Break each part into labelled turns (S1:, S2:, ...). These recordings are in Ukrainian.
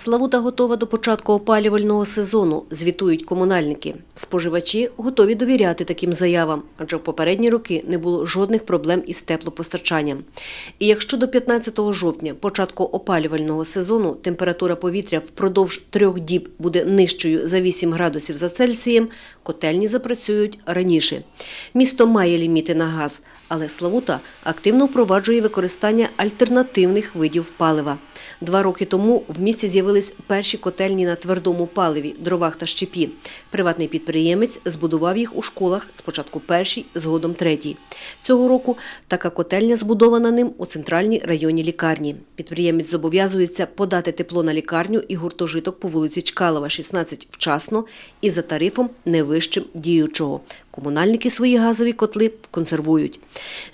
S1: Славута готова до початку опалювального сезону, звітують комунальники. Споживачі готові довіряти таким заявам, адже в попередні роки не було жодних проблем із теплопостачанням. І якщо до 15 жовтня, початку опалювального сезону, температура повітря впродовж трьох діб буде нижчою за 8 градусів за Цельсієм, котельні запрацюють раніше. Місто має ліміти на газ, але Славута активно впроваджує використання альтернативних видів палива. Два роки тому в місті з'явились перші котельні на твердому паливі, дровах та щепі. Приватний підприємець збудував їх у школах, спочатку першій, згодом третій. Цього року така котельня збудована ним у центральній районній лікарні. Підприємець зобов'язується подати тепло на лікарню і гуртожиток по вулиці Чкалова, 16 вчасно і за тарифом не вищим діючого. Комунальники свої газові котли консервують.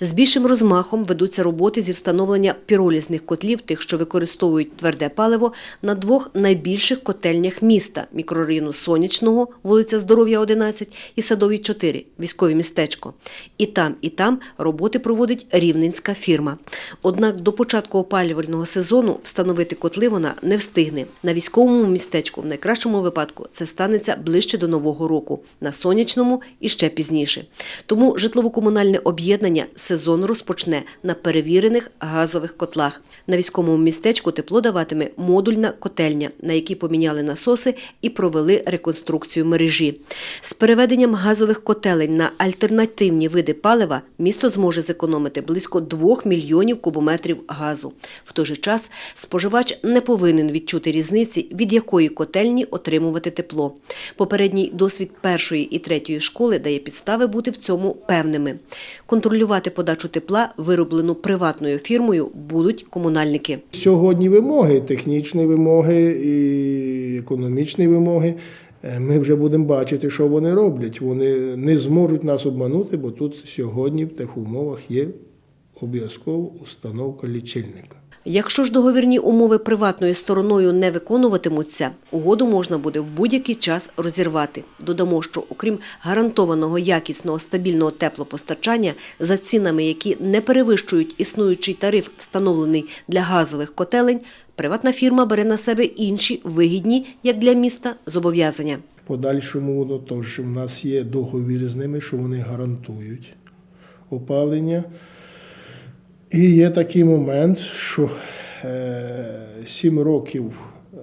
S1: З більшим розмахом ведуться роботи зі встановлення піролізних котлів, тих, що використовують тверде паливо, на двох найбільших котельнях міста мікрорайону Сонячного, вулиця Здоров'я, 11 і Садовій 4, військове містечко. І там, і там роботи проводить рівненська фірма. Однак до початку опалювального сезону встановити котли вона не встигне. На військовому містечку, в найкращому випадку, це станеться ближче до Нового року, на сонячному і ще пізніше. Тому житлово-комунальне об'єднання сезон розпочне на перевірених газових котлах. На військовому містечку тепло даватиме модульна котельня, на якій поміняли насоси і провели реконструкцію мережі. З переведенням газових котелень на альтернативні види палива місто зможе зекономити близько 2 мільйонів кубометрів газу. В той же час споживач не повинен відчути різниці, від якої котельні отримувати тепло. Попередній досвід першої і третьої школи дає підстави бути в цьому певними. Контролювати подачу тепла, вироблену приватною фірмою, будуть комунальники.
S2: Сьогодні вимоги, технічні вимоги і економічні вимоги. е, Ми вже будемо бачити, що вони роблять. Вони не зможуть нас обманути, бо тут сьогодні в тих умовах є обов'язкова установка лічильника.
S1: Якщо ж договірні умови приватною стороною не виконуватимуться, угоду можна буде в будь-який час розірвати. Додамо, що окрім гарантованого якісного стабільного теплопостачання за цінами, які не перевищують існуючий тариф, встановлений для газових котелень, приватна фірма бере на себе інші вигідні, як для міста, зобов'язання.
S2: Подальшому воно теж в нас є договір з ними, що вони гарантують опалення. І є такий момент, що е, сім років е,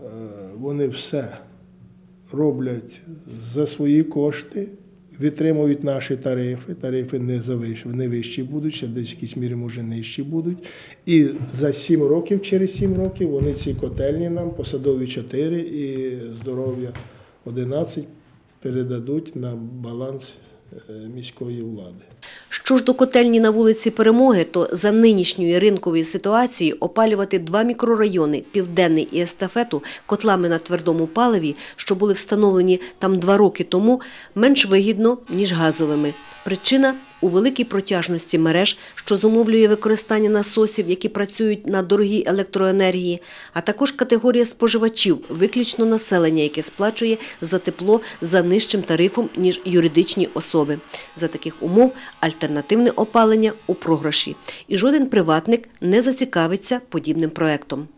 S2: вони все роблять за свої кошти, витримують наші тарифи. Тарифи не завищі, не вищі будуть, ще десь в мірі може нижчі будуть. І за сім років, через сім років, вони ці котельні нам посадові 4 і здоров'я 11 передадуть на баланс міської влади.
S1: Що ж до котельні на вулиці Перемоги, то за нинішньої ринкової ситуації опалювати два мікрорайони Південний і Естафету котлами на твердому паливі, що були встановлені там два роки тому, менш вигідно ніж газовими. Причина у великій протяжності мереж, що зумовлює використання насосів, які працюють на дорогій електроенергії, а також категорія споживачів, виключно населення, яке сплачує за тепло за нижчим тарифом ніж юридичні особи. За таких умов альтернативне опалення у програші, і жоден приватник не зацікавиться подібним проектом.